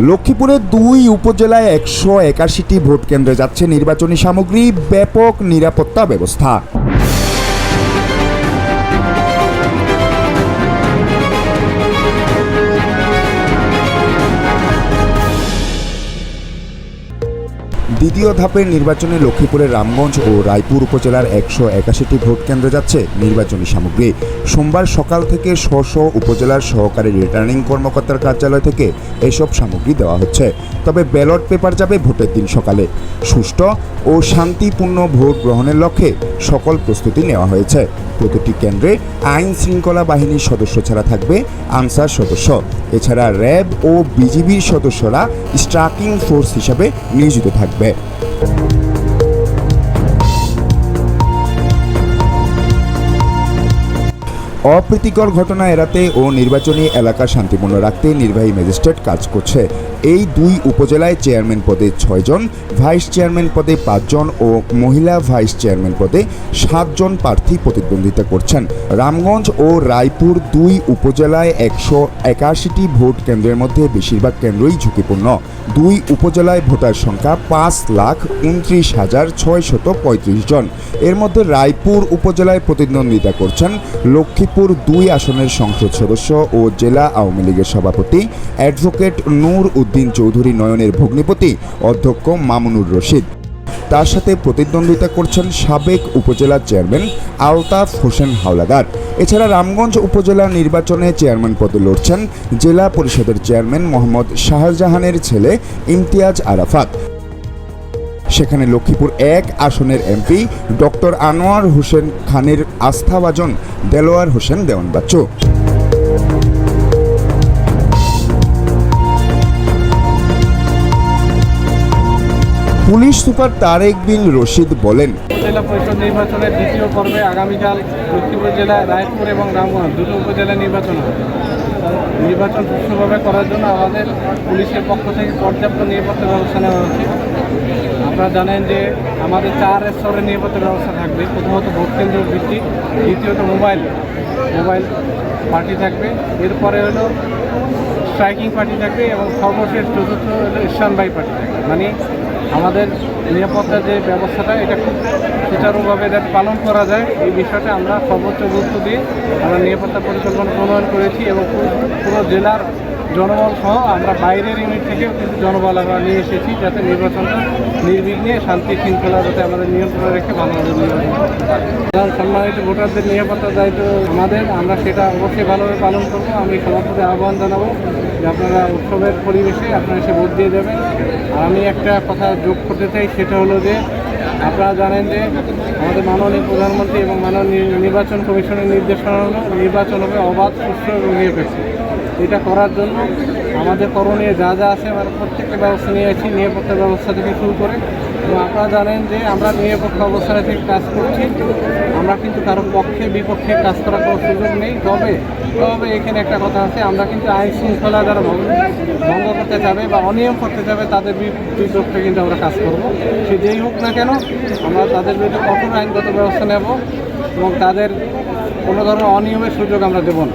লক্ষ্মীপুরের দুই উপজেলায় একশো একাশিটি ভোট কেন্দ্রে যাচ্ছে নির্বাচনী সামগ্রী ব্যাপক নিরাপত্তা ব্যবস্থা। দ্বিতীয় ধাপের নির্বাচনে লক্ষ্মীপুরের রামগঞ্জ ও রায়পুর উপজেলার একশো একাশিটি ভোট কেন্দ্রে যাচ্ছে নির্বাচনী সামগ্রী। সোমবার সকাল থেকে স্ব উপজেলার সহকারী রিটার্নিং কর্মকর্তার কার্যালয় থেকে এসব সামগ্রী দেওয়া হচ্ছে। তবে ব্যালট পেপার যাবে ভোটের দিন সকালে। সুষ্ঠু ও শান্তিপূর্ণ ভোট গ্রহণের লক্ষ্যে সকল প্রস্তুতি নেওয়া হয়েছে। প্রতিটি কেন্দ্রে আইন শৃঙ্খলা বাহিনীর সদস্য ছাড়া থাকবে আনসার সদস্য। এছাড়া র্যাব ও বিজিবির সদস্যরা স্ট্রাকিং ফোর্স হিসাবে নিয়োজিত থাকবে। অপ্রীতিকর ঘটনা এড়াতে ও নির্বাচনী এলাকা শান্তিপূর্ণ রাখতে নির্বাহী ম্যাজিস্ট্রেট কাজ করছে। এই দুই উপজেলায় চেয়ারম্যান পদে ছয়জন, ভাইস চেয়ারম্যান পদে পাঁচজন ও মহিলা ভাইস চেয়ারম্যান পদে সাতজন প্রার্থী প্রতিদ্বন্দ্বিতা করছেন। রামগঞ্জ ও রায়পুর দুই উপজেলায় একশো একাশিটি ভোট কেন্দ্রের মধ্যে বেশিরভাগ কেন্দ্রই ঝুঁকিপূর্ণ। দুই উপজেলায় ভোটার সংখ্যা পাঁচ লাখ উনত্রিশ হাজার ছয়শত পঁয়ত্রিশ জন। এর মধ্যে রায়পুর উপজেলায় প্রতিদ্বন্দ্বিতা করছেন লক্ষ্মীপুর দুই আসনের সংসদ সদস্য ও জেলা আওয়ামী লীগের সভাপতি অ্যাডভোকেট নূর উদ্দিন। চৌধুরী নয়নের ভগ্নিপতি অধ্যক্ষ মামুনুর রশিদ। তার সাথে প্রতিদ্বন্দ্বিতা করছেন সাবেক উপজেলা চেয়ারম্যান আলতাফ হোসেন হাওলাদার। এছাড়া রামগঞ্জ উপজেলা নির্বাচনে চেয়ারম্যান পদে লড়ছেন জেলা পরিষদের চেয়ারম্যান মোহাম্মদ শাহজাহানের ছেলে ইমতিয়াজ আরাফাত। সেখানে লক্ষ্মীপুর এক আসনের এমপি ডক্টর আনোয়ার হোসেন খানের আস্থাভাজন দেলোয়ার হোসেন দেওয়ান বাচ্চু পুলিশ সুপার তারেক বিন রশিদ বলেন জেলা পরিষদ নির্বাচনের দ্বিতীয় পর্বে আগামীকাল লক্ষ্মীপুর জেলায় রায়পুর এবং রামগঞ্জ দুটো উপজেলা নির্বাচন হবে। নির্বাচন সুষ্ঠুভাবে করার জন্য আমাদের পুলিশের পক্ষ থেকে পর্যাপ্ত নিরাপত্তা ব্যবস্থা নেওয়া হচ্ছে আপনারা জানেন যে আমাদের চার স্তরের নিরাপত্তা ব্যবস্থা থাকবে। প্রথমত ভোট কেন্দ্র ভিত্তিক, দ্বিতীয়ত মোবাইল। মোবাইল পার্টি থাকবে। এরপরে হলো স্ট্রাইকিং পার্টি থাকবে এবং সর্বশেষ চতুর্থ হলো স্টানবাই পার্টি থাকবে। মানে আমাদের নিরাপত্তার যে ব্যবস্থাটা, এটা খুব সুচারুভাবে যাতে পালন করা যায়। এই বিষয়টা আমরা সর্বোচ্চ গুরুত্ব দিয়ে আমরা নিরাপত্তা পরিকল্পনা প্রণয়ন করেছি এবং পুরো জেলার জনবল সহ আমরা বাইরের ইউনিট থেকেও কিন্তু জনবল আমরা নিয়ে এসেছি যাতে নির্বাচনটা নির্বিঘ্নে শান্তি শৃঙ্খলা যাতে আমাদের নিয়ন্ত্রণে রেখে ভালোভাবে নির্বাচন সম্মানিত ভোটারদের নিরাপত্তার দায়িত্ব আমাদের, আমরা সেটা অবশ্যই ভালোভাবে পালন করব। আমি সভাপতি আহ্বান জানাব যে আপনারা উৎসবের পরিবেশে আপনারা এসে ভোট দিয়ে যাবেন আর আমি একটা কথা যোগ করতে চাই, সেটা হলো যে আপনারা জানেন যে আমাদের মাননীয় প্রধানমন্ত্রী এবং মাননীয় নির্বাচন কমিশনের নির্দেশনা হলো নির্বাচন হবে অবাধ, সুষ্ঠু এবং নিরপেক্ষ। এটা করার জন্য আমাদের করণীয় যা যা আছে আমরা প্রত্যেকটা ব্যবস্থা নিয়েছি, নিরাপত্তা ব্যবস্থা থেকে শুরু করে। এবং আপনারা জানেন যে আমরা নিরাপত্তা অবস্থানে থেকে কাজ করছি। আমরা কিন্তু কারও পক্ষে, বিপক্ষে কাজ করার কোনো সুযোগ নেই। তবে তবে এখানে একটা কথা আছে, আমরা কিন্তু আইন শৃঙ্খলা যারা ভঙ্গ করতে যাবে বা অনিয়ম করতে যাবে, তাদের বিপক্ষে কিন্তু আমরা কাজ করব। সে যেই হোক না কেন, আমরা তাদের বিরুদ্ধে কঠোর আইনগত ব্যবস্থা নেব এবং তাদের কোনো ধরনের অনিয়মের সুযোগ আমরা দেবো না।